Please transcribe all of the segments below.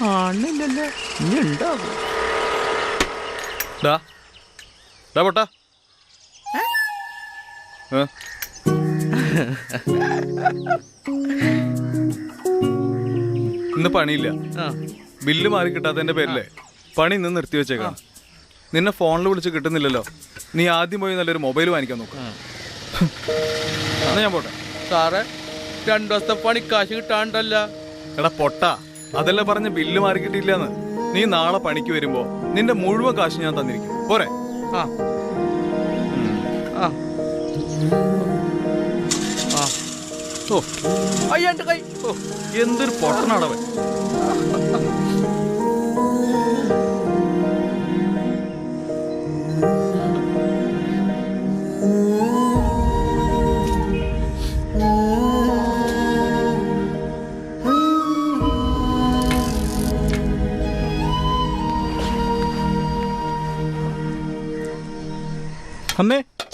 കാണില്ലല്ലോ ഇനി ഉണ്ടാകും ഡാ ഡാ പൊട്ടാ. ഏ? ഇന്ന് പണിയില്ല. ബില്ല് മാറി കിട്ടാത്തതിന്റെ പേരിലെ പണി ഇന്ന് നിർത്തി വെച്ചേക്കാം. നിന്നെ ഫോണിൽ വിളിച്ച് കിട്ടുന്നില്ലല്ലോ. നീ ആദ്യം പോയി നല്ലൊരു മൊബൈൽ വാങ്ങിക്കാൻ നോക്കാം. എന്നാ ഞാൻ പോട്ടെ. സാറേ രണ്ടു ദിവസത്തെ പണിക്കാശ് കിട്ടാണ്ടല്ല. എടാ പൊട്ട. അതല്ല പറഞ്ഞ ബില്ല് മാറി കിട്ടിയില്ലെന്ന് നീ നാളെ പണിക്ക് വരുമ്പോ നിന്റെ മുഴുവൻ കാശ് ഞാൻ തന്നിരിക്കും. പോരെ. ആ. ആ. എന്തൊരു പൊട്ടനാടവൻ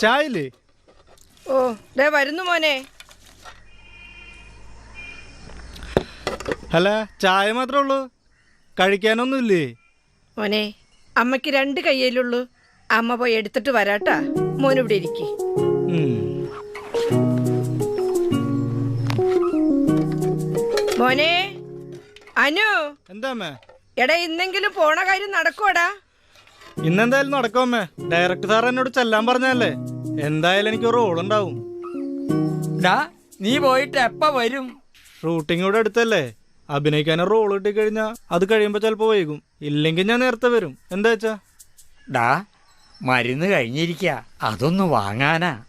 അമ്മേ ചായ ഇല്ലേ ഓ ദേ വരുന്നു മോനെ. അല്ല ചായ മാത്രമേ ഉള്ളൂ. കഴിക്കാനൊന്നുമില്ലേ? മോനെ അമ്മയ്ക്ക് രണ്ട് കയ്യിലുള്ളൂ അമ്മ പോയി എടുത്തിട്ട് വരാട്ടാ. മോൻ ഇവിടെ ഇരിക്കെ. മോനെ അനു. എന്താ അമ്മേ? എടാ ഇന്നെങ്കിലും പോണ കാര്യം നടക്കോടാ ഇന്നെന്തായാലും നടക്കും അമ്മേ. ഡയറക്ടർ സാർ എന്നോട് ചെല്ലാൻ പറഞ്ഞല്ലേ എന്തായാലും എനിക്ക് ഒരു റോൾ ഉണ്ടാവും. ഡാ നീ പോയിട്ട് എപ്പ വരും? ഷൂട്ടിംഗ് ഇവിടെ അടുത്തല്ലേ? അഭിനയിക്കാൻ റോൾ കിട്ടി കഴിഞ്ഞാൽ അത് കഴിയുമ്പോൾ ചിലപ്പോൾ വൈകും. ഇല്ലെങ്കിൽ ഞാൻ നേരത്തെ വരും. എന്താ വെച്ചാ? ഡാ മരുന്ന് കഴിഞ്ഞിരിക്ക. അതൊന്ന് വാങ്ങാനാ.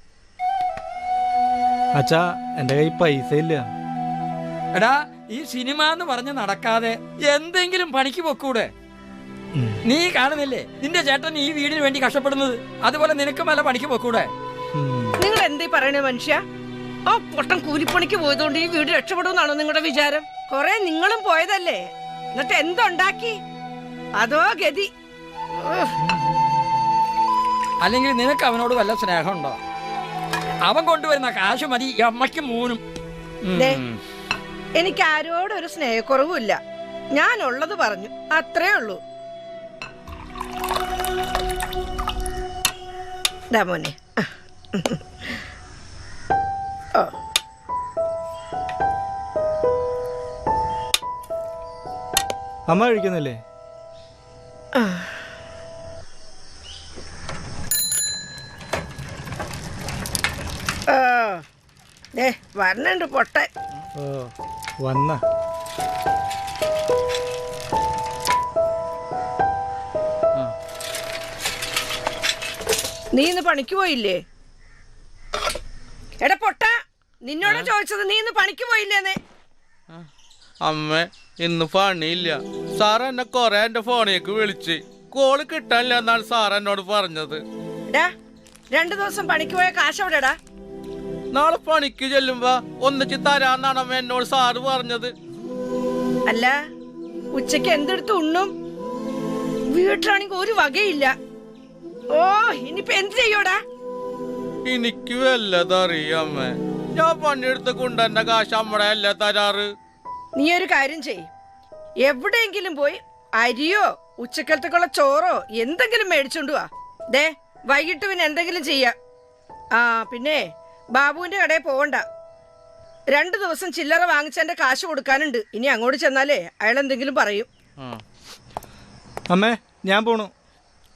അച്ഛാ എന്റെ കയ്യിൽ പൈസ ഇല്ല എടാ ഈ സിനിമ എന്ന് പറഞ്ഞ് നടക്കാതെ എന്തെങ്കിലും പണിക്ക് പൊക്കൂടെ. നീ കാണുന്നില്ലേ? നിന്റെ ചേട്ടൻ ഈ വീടിന് വേണ്ടി കഷ്ടപ്പെടുന്നത്. അതുപോലെ നിനക്കും വല്ല പണിക്ക് പോക്കൂടെ? നിങ്ങൾ എന്തേ പറയണേ മനുഷ്യ? ആ പൊട്ടം കൂലിപ്പണിക്ക് പോയതുകൊണ്ട് ഈ വീട് രക്ഷപ്പെടുമെന്നാണോ നിങ്ങളുടെ വിചാരം? കൊറേ നിങ്ങളും പോയതല്ലേ? എന്നിട്ട് എന്തുണ്ടാക്കി? അതോ ഗതി. അല്ലെങ്കിൽ നിനക്ക് അവനോട് വല്ല സ്നേഹമുണ്ടോ? അവൻ കൊണ്ടുവരുന്ന കാശ് മതി അമ്മയ്ക്ക് മൂന്നും. എനിക്ക് ആരോടും ഒരു സ്നേഹക്കുറവുമില്ല. ഞാൻ ഉള്ളത് പറഞ്ഞു അത്രേ ഉള്ളൂ. ദാ മോനെ ഓ അമ്മ കഴിക്കുന്നില്ലേ? ഓ ദേ വരണുണ്ട് പൊട്ടൻ. ഓ വന്ന. നീ ഇന്ന് പണിക്ക് പോയില്ലേ? എടാ പൊട്ട നിന്നോട് ചോദിച്ചത് നീ ഇന്ന് പണിക്ക് പോയില്ലേന്ന്. അമ്മ ഇന്ന് പണിയില്ല. സാർ എന്നെ കൊറേ എന്റെ ഫോണിലേക്ക് വിളിച്ച്. കോൾ കിട്ടാനില്ല എന്നാണ് സാർ എന്നോട് പറഞ്ഞത്. രണ്ടു ദിവസം പണിക്ക് പോയ കാശ് എവിടെടാ? നാളെ പണിക്ക് ചെല്ലുമ്പോ ഒന്നിച്ച് തരാന്നാണ് അമ്മ എന്നോട് സാറ് പറഞ്ഞത്. അല്ല ഉച്ചയ്ക്ക് എന്തെടുത്ത് ഉണ്ണും? വീട്ടിലാണെങ്കിൽ ഒരു വകയില്ല. ഓ ഇനിയിപ്പൊ എന്ത് ചെയ്യോടാ? എനിക്ക് വല്ലതറിയാമേ ഞാൻ പണിയെടുത്ത് കൊണ്ടെന്റെ കാശ് അമ്മടെ അല്ല തരാറ്? നീ ഒരു കാര്യം ചെയ് എവിടെയെങ്കിലും പോയി അരിയോ ഉച്ചക്കലത്തേക്കുള്ള ചോറോ എന്തെങ്കിലും മേടിച്ചോണ്ട് വാ. ദേ വൈകിട്ട് പിന്നെ എന്തെങ്കിലും ചെയ്യാം. ആ പിന്നെ ബാബുവിന്റെ കടയിൽ പോവണ്ട. രണ്ടു ദിവസം ചില്ലറ വാങ്ങിച്ചതിന്റെ കാശ് കൊടുക്കാനുണ്ട്. ഇനി അങ്ങോട്ട് ചെന്നാലേ അയാൾ എന്തെങ്കിലും പറയും. അമ്മേ ഞാൻ പോണു.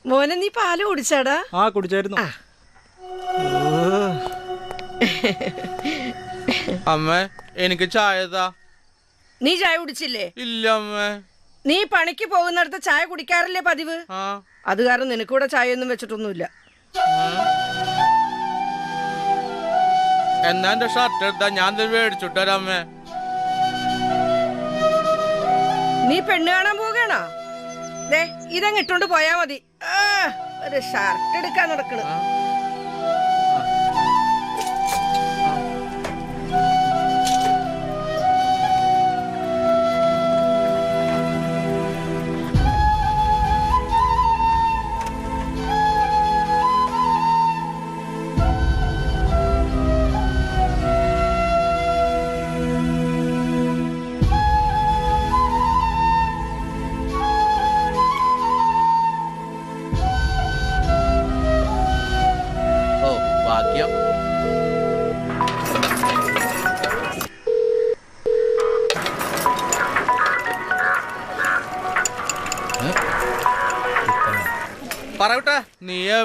മോനെ നീ പാൽ കുടിച്ചാടാ? ആ കുടിച്ചായിരുന്നു. അമ്മ എനിക്ക് ചായ നീ ചായ കുടിച്ചില്ലേ? ഇല്ല അമ്മേ. നീ പണിക്ക് പോകുന്നിടത്ത് ചായ കുടിക്കാറില്ലേ പതിവ്? ആ. അത് കാരണം നിനക്കൂടെ ചായ ഒന്നും വെച്ചിട്ടൊന്നുമില്ല എന്നാ എന്റെ ഷർട്ട് എടുത്താ? ഞാൻ അമ്മേ. നീ പെണ്ണ് കാണാൻ പോവുകയാണോ? ദേ ഇതങ്ങ് ഇട്ടോണ്ട് പോയാ മതി. ഒരു ഷർട്ട് എടുക്കാൻ നടക്കണ്.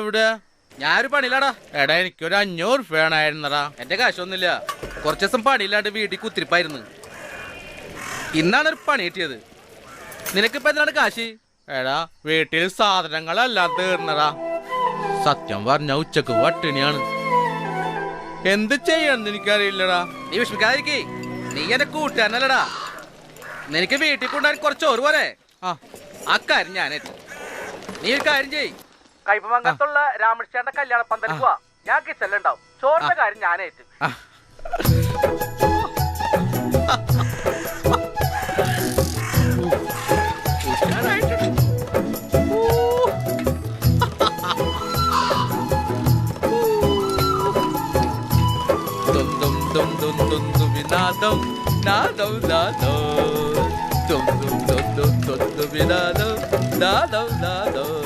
എവിടെ? ഞാനൊരു പണിയിലാടാ. എടാ എനിക്കൊരു അഞ്ഞൂറ് റുപ്യ വേണമായിരുന്നടാ എന്റെ കാശൊന്നുമില്ല. കുറച്ച് ദിവസം പണിയില്ലാണ്ട് വീട്ടിൽ കുത്തിരിപ്പായിരുന്നു. ഇന്നാണ് ഒരു പണി കിട്ടിയത്. നിനക്കിപ്പോ എന്തിനാണ് കാശ്? എടാ വീട്ടിൽ സാധനങ്ങളെല്ലാം തീർന്നടാ. സത്യം പറഞ്ഞ ഉച്ചയ്ക്ക് വട്ടിണിയാണ്. എന്ത് ചെയ്യണമെന്ന് എനിക്കറിയില്ലടാ. നീ വിഷമിക്കാതിരിക്കേ. നീ എന്റെ കൂട്ടുകാരനല്ലടാ. നിനക്ക് വീട്ടിൽ കൊണ്ടുപോകാൻ കുറച്ച് പോലെ ആ. അക്കാര്യം ഞാൻ ഏറ്റു നീ ഒരു കാര്യം ചെയ് കൈപ്പമംഗലത്തുള്ള രാമകൃഷ്ണന്റെ കല്യാണ പന്തൽ പോവാ ഞാൻ കിച്ചല്ലുണ്ടാവും ചോറിന്റെ കാര്യം ഞാൻ നാദം നാദം നാദം. dum dum dum dum nadum nadum നാദം dum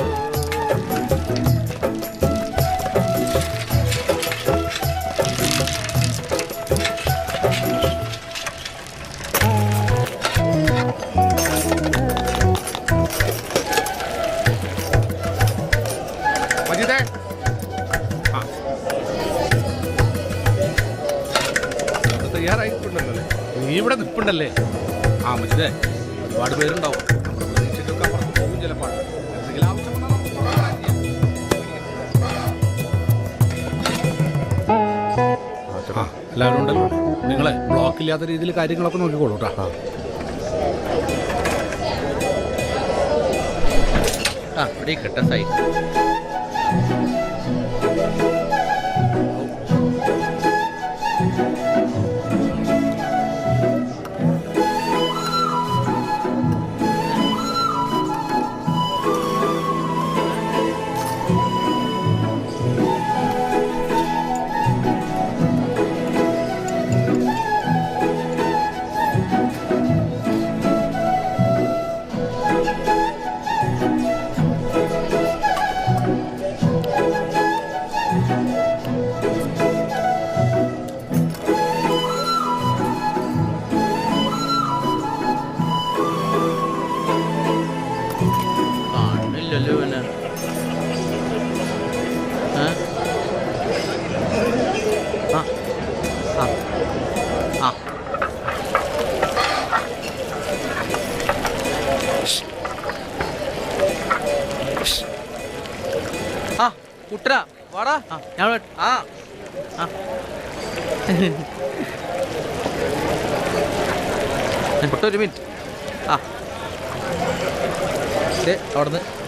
നീ ഇവിടെ നിൽപ്പുണ്ടല്ലേ? ആ മജിദേ ഒരുപാട് പേരുണ്ടാവും. പോകും എല്ലാവരും ഉണ്ടല്ലോ. നിങ്ങളെ ബ്ലോക്ക് ഇല്ലാത്ത രീതിയിൽ കാര്യങ്ങളൊക്കെ നോക്കിക്കോളൂ കേട്ടോ ആ ഇവിടെ കിട്ടാൻ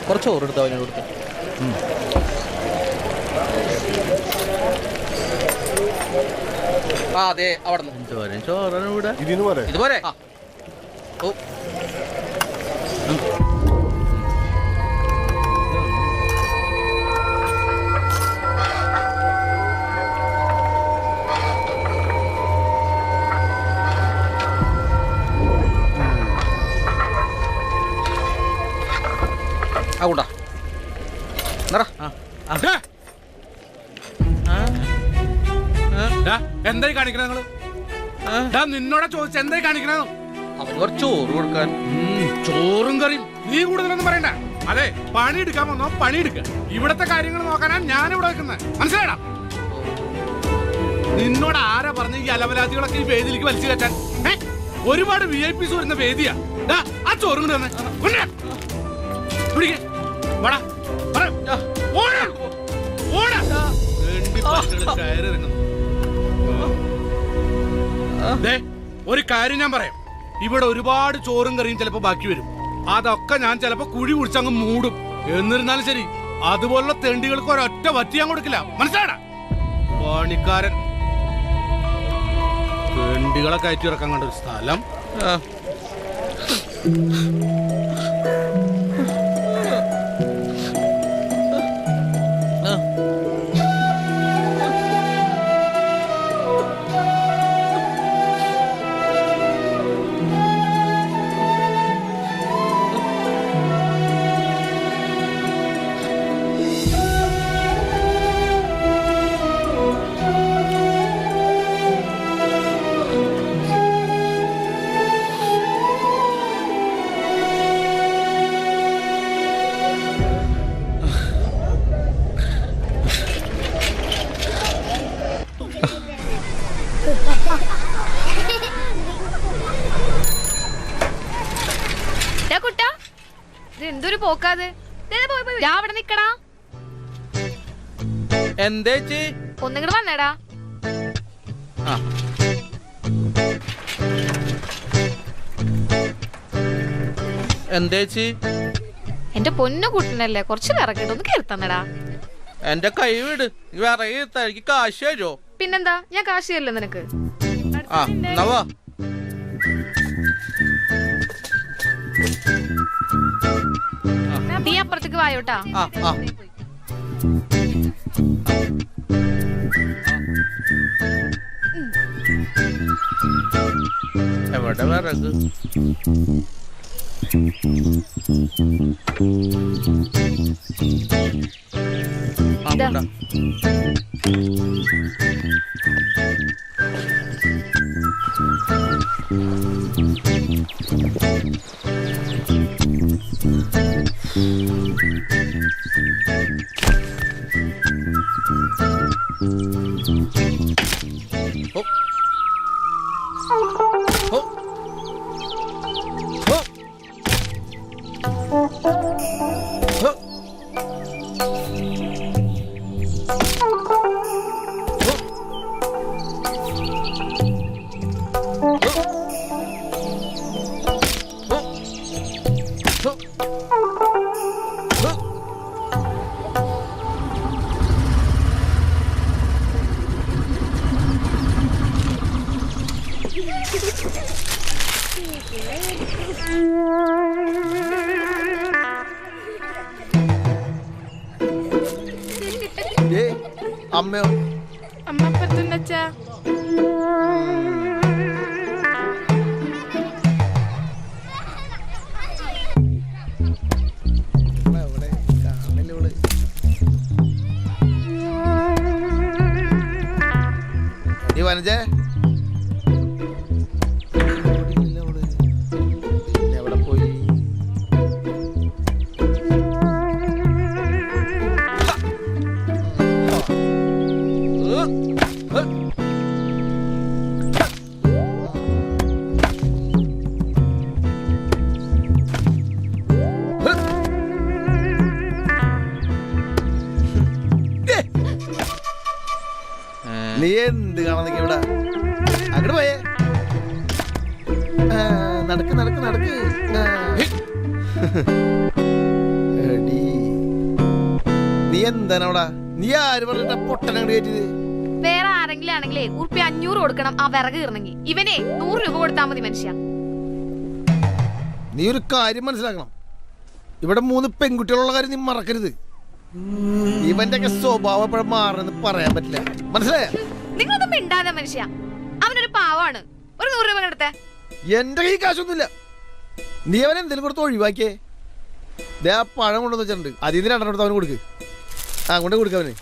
കുറച്ച് ഓർഡർ എടുത്താൽ ഞാൻ കൊടുത്തു? ആ അതെ അവിടെ ചോരൻ ചോറാണ് ഇവിടെ ഇതിന് പോരെ? ഇതുപോലെ? ഓ. ആ കൂട്ടാ എന്തായി കാണിക്കണ നിങ്ങൾ? ആ. ചോദിച്ച എന്തായി കാണിക്കണ? അവന് കുറച്ച് ചോറ് കൊടുക്കാൻ. ചോറും കറിയും. നീ കൂടുതലൊന്നും പറയണ്ട. അതെ പണി എടുക്കാൻ വന്നോ പണി എടുക്ക ഇവിടത്തെ കാര്യങ്ങൾ നോക്കാനാ ഞാൻ ഇവിടെ നിൽക്കുന്നത് മനസ്സിലായടാ? നിന്നോട് ആരാ പറഞ്ഞ ഈ അലവലാതികളൊക്കെ ഈ വേദിയിലേക്ക് വലിച്ചു കയറ്റാൻ? ഒരുപാട് വി ഐ പിസ് വരുന്ന വേദിയാ. ആ ചോറും കൂടെ വന്നേ. പിടിക്ക്. ഒരു കാര്യം ഞാൻ പറയാം. ഇവിടെ ഒരുപാട് ചോറും കറിയും ചിലപ്പോ ബാക്കി വരും. അതൊക്കെ ഞാൻ ചിലപ്പോ കുഴി കുടിച്ചങ്ങ് മൂടും. എന്നിരുന്നാലും ശരി അതുപോലുള്ള തെണ്ടികൾക്ക് ഒരൊറ്റ വറ്റി ഞാൻ കൊടുക്കില്ല. മനസ്സിലാടാ പണിക്കാരൻ. തെണ്ടികളെ കയറ്റി ഇറക്കാൻ കണ്ട ഒരു സ്ഥലം. എന്തേച്ചി? ഒന്നിങ്ങട് വന്നേടാ. എന്തേച്ചി? എന്റെ പൊന്നു കുട്ടനല്ലേ കുറച്ച് കറക്കിട്ട് ഒന്ന് കയറി തന്നടാ. എന്റെ കൈ വിട് വിറകി എനിക്ക് കാശ് തരുമോ പിന്നെന്താ ഞാൻ കാശ് തരില്ല നിനക്ക്. ആ എന്നാ വാ. നീ അപ്പുറത്തേക്ക് വായോട്ടാ. ആ ആ. എവിടെ വിറക് ആ, ഇതാ. കൊണ്ടാ. നീ എന്താണ് അവിടെ നീ ആര് പറഞ്ഞിട്ട് പൊട്ടനങ്ങട് കയറ്റിയത്? വേറെ ആരെങ്കിലും ആണെങ്കിലേ ഉറുപ്പി അഞ്ഞൂറ് കൊടുക്കണം ആ വിറക് കീറണമെങ്കിൽ. ഇവനെ നൂറ് രൂപ കൊടുത്താൽ മതി മനുഷ്യ. നീ ഒരു കാര്യം മനസ്സിലാക്കണം. ഇവിടെ മൂന്ന് പെൺകുട്ടികളുള്ള കാര്യം നീ മറക്കരുത്. ഇവന്റെ ഒക്കെ സ്വഭാവം എപ്പോഴും മാറണമെന്ന് പറയാൻ പറ്റില്ല. മനസ്സിലായ? നിങ്ങളൊന്നും മിണ്ടാതെ മനുഷ്യ. അവനൊരു പാവാണ്. ഒരു നൂറ് രൂപ എടുത്തേ എന്റെ കൈ കാശൊന്നുമില്ല. നീ അവൻ എന്തെങ്കിലും കൊടുത്ത് ഒഴിവാക്കിയേ. ദേ ആ പഴം കൊണ്ടുവന്ന് വെച്ചിട്ടുണ്ട്. അതിൽ നിന്ന് രണ്ടെണ്ണം എടുത്ത് അവന് കൊടുക്ക്. ആ കൊണ്ട് കൊടുക്ക അവന്.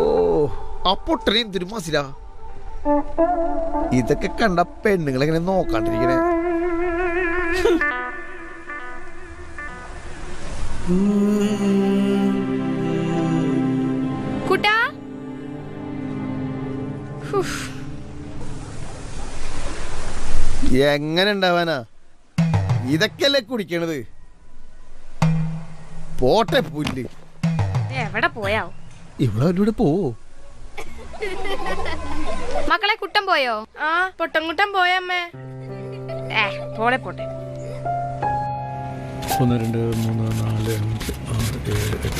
ഓ ആ പൊട്ടനെ എന്തൊരു മസില ഇതൊക്കെ കണ്ട പെണ്ണുങ്ങളെങ്ങനെ നോക്കാണ്ടിരിക്കണേ? കുട്ടാ എങ്ങനെ ഉണ്ടാവാനാ ഇതൊക്കെയല്ലേ കുടിക്കണത്? പോട്ടെ പുല്ല്. എവിടെ പോയാവോ? ഇവിടെ അവരോട് പോവോ മക്കളെ കുട്ടം പോയോ? ആ പൊട്ടൻകുട്ടൻ പോയമ്മേ ഏ പോളെ പോട്ടെ. ഒന്ന് രണ്ട് മൂന്ന് നാല് അഞ്ച് ആറ് ഏഴ് എട്ട്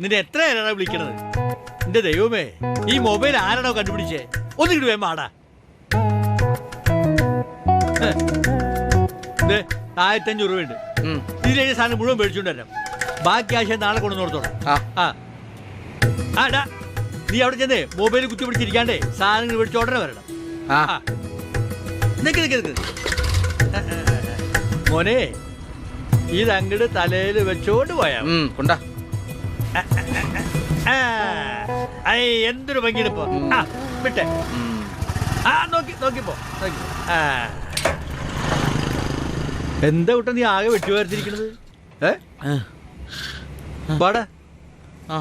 നിന്നെ എത്ര നേരമാണ് വിളിക്കണത്? എന്റെ ദൈവമേ ഈ മൊബൈൽ ആരാണോ കണ്ടുപിടിച്ചേ? ഒന്നിട്ട് വേമാടാ മാടാ ആയിരത്തി അഞ്ഞൂറ് രൂപയുണ്ട്. ഉം. ഇതിലെ സാധനം മുഴുവൻ മേടിച്ചുകൊണ്ട് വരാം ബാക്കി ആശയം നാളെ കൊണ്ടു നോർത്തോളാം ആ. ആ. ആ ഡാ നീ അവിടെ ചെന്നേ മൊബൈൽ കുത്തി പിടിച്ചിരിക്കാണ്ടേ സാധനങ്ങൾ മേടിച്ച് ഉടനെ വരണം. നിക്ക് നിക്ക് നിക്ക്. മോനെ ഇതങ്ങട് തലയിൽ വെച്ചോണ്ട് പോയാ. കൊണ്ടാ. എന്തൊരു ഭംഗിയിപ്പോ ആ വിട്ടെ. ആ നോക്കി നോക്കിപ്പോ നോക്കി. ആ. എന്താ കുട്ട നീ ആകെ വെട്ടി വേർതിരിക്കണത് ഏ പാടാ. ആ.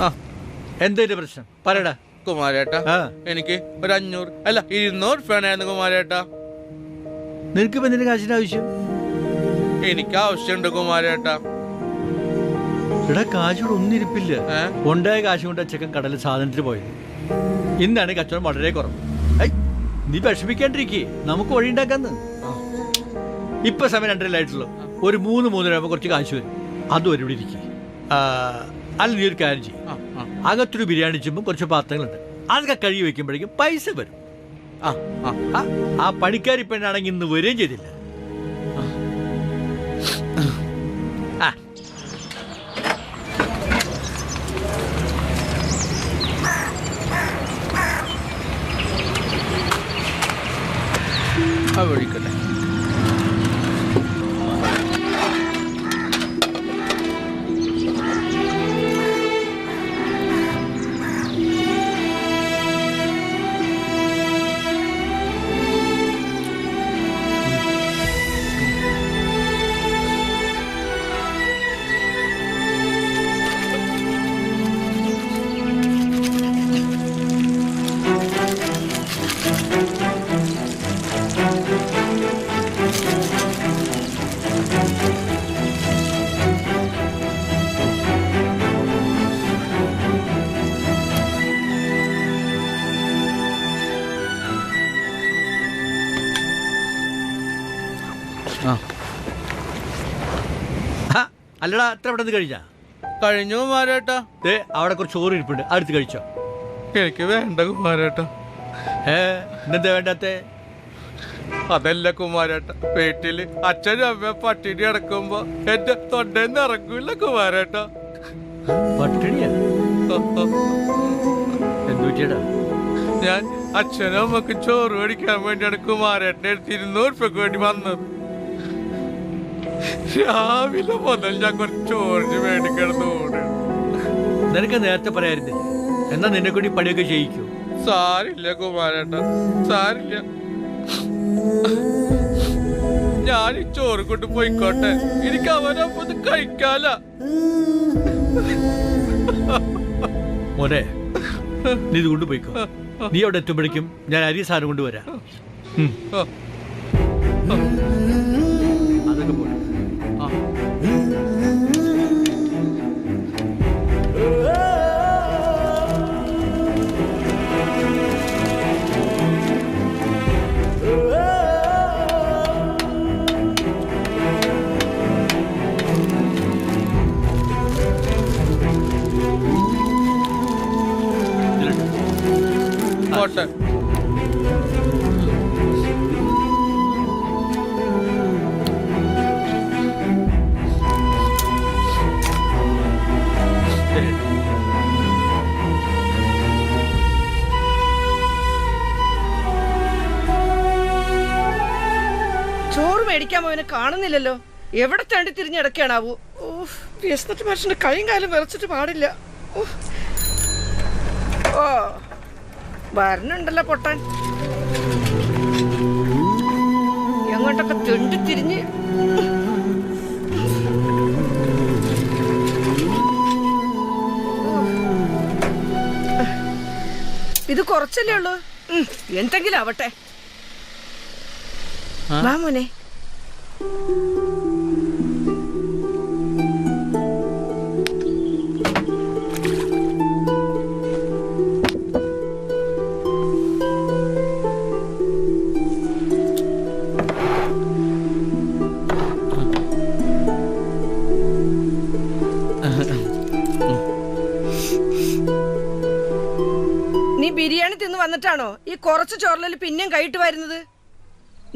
ആ എന്താ പ്രശ്നം? പറയടാ. കുമാരേട്ട എനിക്ക് ഒരു അഞ്ഞൂറ് അല്ല ഇരുന്നൂറ് വേണമായിരുന്നു കുമാരേട്ട. നിനക്ക് ഇപ്പൊ എന്തിന്റെ കാശിന്റെ ആവശ്യം? എനിക്ക് ആവശ്യമുണ്ട് കുമാരേട്ടാ. ഇവിടെ കാശോട് ഒന്നിരിപ്പില്ല. ഇരിപ്പില്ല ഉണ്ടായ കാശ് കൊണ്ട് അച്ചക്കൻ കടലിൽ സാധനത്തിന് പോയത്. ഇന്നാണ് കച്ചവടം വളരെ കുറവ്. നീ വിഷമിക്കാണ്ടിരിക്കേ. നമുക്ക് വഴി ഉണ്ടാക്കാന്ന്. ഇപ്പൊ സമയം രണ്ടരയിലായിട്ടുള്ളൂ ഒരു മൂന്ന് മൂന്നര ആകുമ്പോൾ കുറച്ച് കാശ് വരും. അതും ഒരു ഇവിടെ ഇരിക്കും. അല്ല നീ ഒരു കാര്യം ചെയ്യും. അകത്തൊരു ബിരിയാണി ചുമ്പും കുറച്ച് പാത്രങ്ങളുണ്ട്. അതൊക്കെ കഴുകി വെക്കുമ്പോഴേക്കും പൈസ വരും. ആ, ആ. പണിക്കാരി പെണ്ണാണെങ്കിൽ ഇന്ന് വരികയും ചെയ്തില്ല. ആ അല്ലടാ എത്ര അവിടെ കഴിഞ്ഞാ കഴിഞ്ഞു കുമാരേട്ടാ. ദേ അവിടെ കുറച്ച് ചോറ് ഇരിപ്പുണ്ട്. അടുത്ത് കഴിച്ചോ. എനിക്ക് വേണ്ട കുമാരേട്ടാ. ഏ ഇന്നെന്താ വേണ്ടാത്തെ? അതല്ല കുമാരേട്ട വീട്ടിൽ അച്ഛൻ അമ്മ പട്ടിണി അടക്കുമ്പോ എന്റെ തൊണ്ടേന്ന് ഇറങ്ങൂല കുമാരേട്ട. പട്ടിണിയാ? എന്തു ഞാൻ അച്ഛനും അമ്മയ്ക്ക് ചോറ് മേടിക്കാൻ വേണ്ടിയാണ് കുമാരേട്ടന്റെ അടുത്ത് ഇരുന്നൂറ് രൂപയ്ക്ക് വേണ്ടി വന്നത്. രാവിലെ മുതൽ ഞങ്ങൾ ചോർജ് ഓടുകയാണ് നിനക്ക് നേരത്തെ പറയായിരുന്നില്ല എന്നാ നിന്നെ കൂടി പണിയൊക്കെ ചെയ്യിക്കൂ. സാരില്ല കുമാരേട്ട സാരില്ല. ഞാൻ ഈ ചോറ് കൊണ്ട് പോയിക്കോട്ടെ. എനിക്ക് അവനൊപ്പം കഴിക്കാല മോനെ നീ ഇത് കൊണ്ടുപോയിക്കോ നീ അവിടെ എത്തുമ്പോഴേക്കും ഞാൻ അരി സാധനം കൊണ്ടുവരാം കാണുന്നില്ലല്ലോ. എവിടെ തണ്ടി തിരിഞ്ഞിടക്കാണാവൂ ഓഹ് മനുഷ്യന്റെ കൈയും കാലും വിറച്ചിട്ട് പാടില്ല. ഓ വരണുണ്ടല്ലോ പൊട്ടാൻ. എങ്ങോട്ടൊക്കെ തെണ്ടി തിരിഞ്ഞ്? ഇത് കുറച്ചല്ലേ ഉള്ളൂ? എന്തെങ്കിലും ആവട്ടെ. വാ മോനെ. നീ ബിരിയാണി തിന്ന് വന്നിട്ടാണോ? ഈ കുറച്ച് ചോറിലിൽ പിന്നെയും കൈയിട്ട് വരുന്നത്?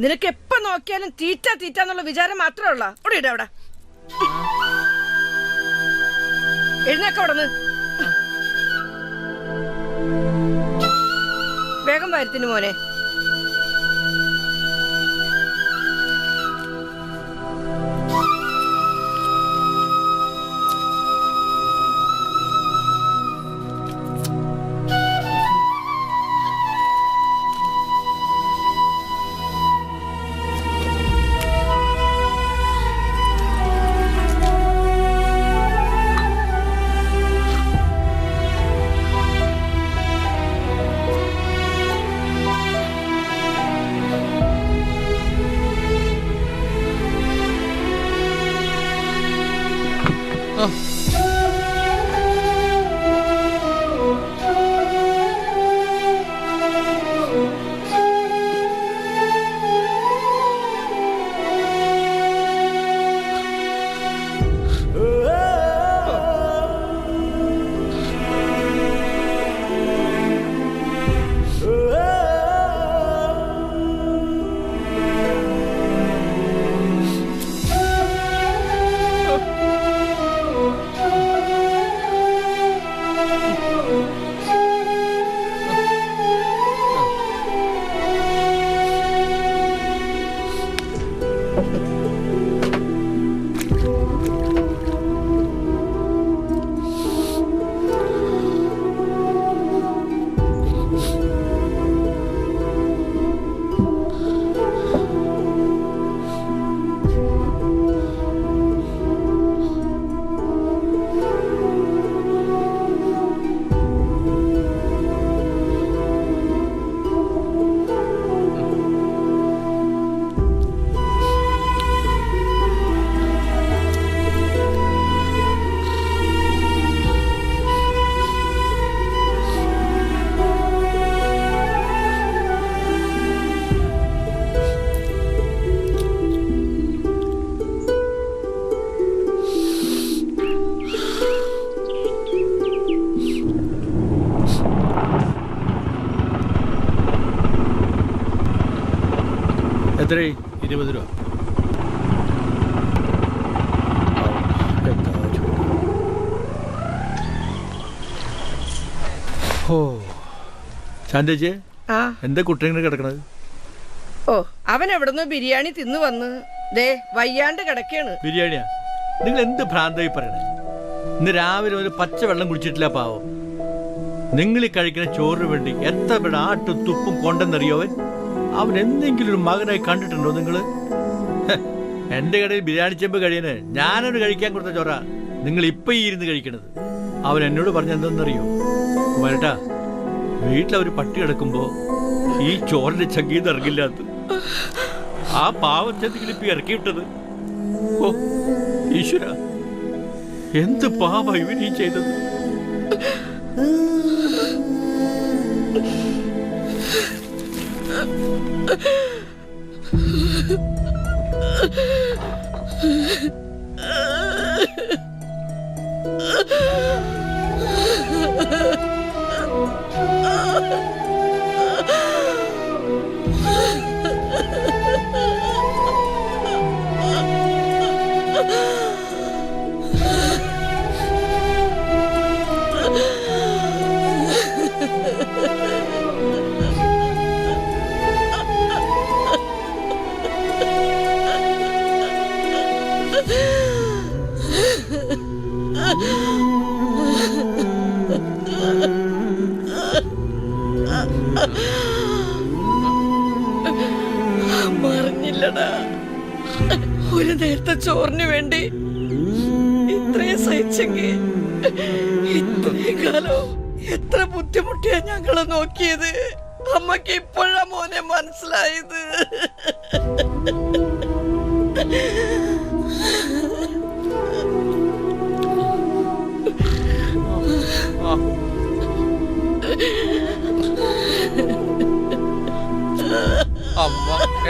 നിനക്ക് എപ്പോ നോക്കിയാലും തീറ്റ തീറ്റ എന്നുള്ള വിചാരം മാത്രമേ ഉള്ള. ഇവിടെ ഇട അവിടെ. എഴുന്നേക്ക അവിടെ വേഗം വരുത്തിന് മോനെ. Oh. എത്രയായി ഇരുപത് രൂപ. ഓ ശാന്തേച്ചി ആ. എന്താ കുട്ടി ഇങ്ങനെ കിടക്കണത്? ഓ അവൻ എവിടുന്ന് ബിരിയാണി തിന്നു വന്ന്. ദേ വയ്യാണ്ട് കിടക്കാണ് ബിരിയാണിയാ? നിങ്ങൾ എന്ത് ഭ്രാന്തായി പറയണേ? ഇന്ന് രാവിലെ ഒരു പച്ച വെള്ളം കുടിച്ചിട്ടില്ല പാവം. നിങ്ങൾ ഈ കഴിക്കുന്ന ചോറിന് വേണ്ടി എത്ര പേരുടെ ആട്ടും തുപ്പും കൊണ്ടെന്നറിയോ അവൻ? അവൻ എന്തെങ്കിലും ഒരു മകനായി കണ്ടിട്ടുണ്ടോ നിങ്ങൾ? ഹെ, എന്റെ കടയിൽ ബിരിയാണി ചെമ്പ് കഴിയണേ ഞാനൊരു കഴിക്കാൻ കൊടുത്ത ചോറ. നിങ്ങൾ ഇപ്പൊ ഈ ഇരുന്ന് കഴിക്കണത്. അവൻ എന്നോട് പറഞ്ഞ എന്തെന്നറിയോ? വീട്ടിൽ അവർ പട്ടി കിടക്കുമ്പോ ഈ ചോറിന്റെ ചങ്കീന്ന് ഇറങ്ങില്ല അത്. ആ പാവത്തെന്തെങ്കിലും ഇപ്പൊ ഇറക്കി വിട്ടത്. ഓ ഈശ്വര. എന്ത് പാവ ഇവനീ ചെയ്തത്. Ha ha ha. മറിഞ്ഞില്ലടാ ഒരു നേരത്തെ ചോറിന് വേണ്ടി ഇത്രയും സഹിച്ചെങ്കിൽ ഇത്രയും കാലം എത്ര ബുദ്ധിമുട്ടിയാ ഞങ്ങളെ നോക്കിയത്. അമ്മയ്ക്ക് ഇപ്പോഴാ മോനെ മനസ്സിലായത്.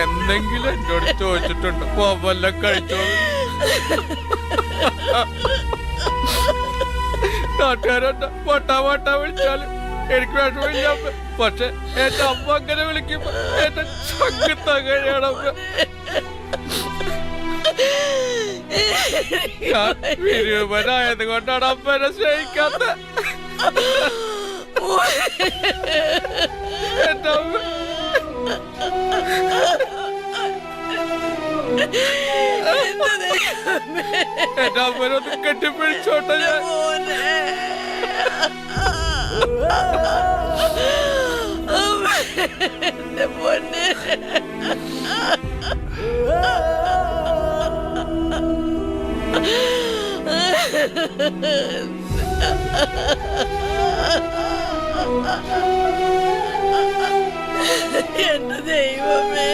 എന്തെങ്കിലും എന്നോട് ചോദിച്ചിട്ടുണ്ട്? വല്ല കഴിച്ചോ? നാട്ടുകാരെന്നെ വട്ടാ വട്ടാ വിളിച്ചാലും എനിക്ക് വിഷമില്ല. പക്ഷെ എന്റെ അമ്മ അങ്ങനെ വിളിക്കുമ്പോ എന്റെ ചങ്ക് തകഴയാണ് അമ്മ. ഞാൻ വിരൂപനായത് കൊണ്ടാണ് അമ്മനെ സ്നേഹിക്കാത്ത. എന്റെ അമ്മ എന്റെ അമ്മനൊന്ന് കെട്ടിപ്പിടിച്ചോട്ടെ ഞാൻ. മോനെ എന്റെ പൊന്നെ. എന്റെ ദൈവമേ.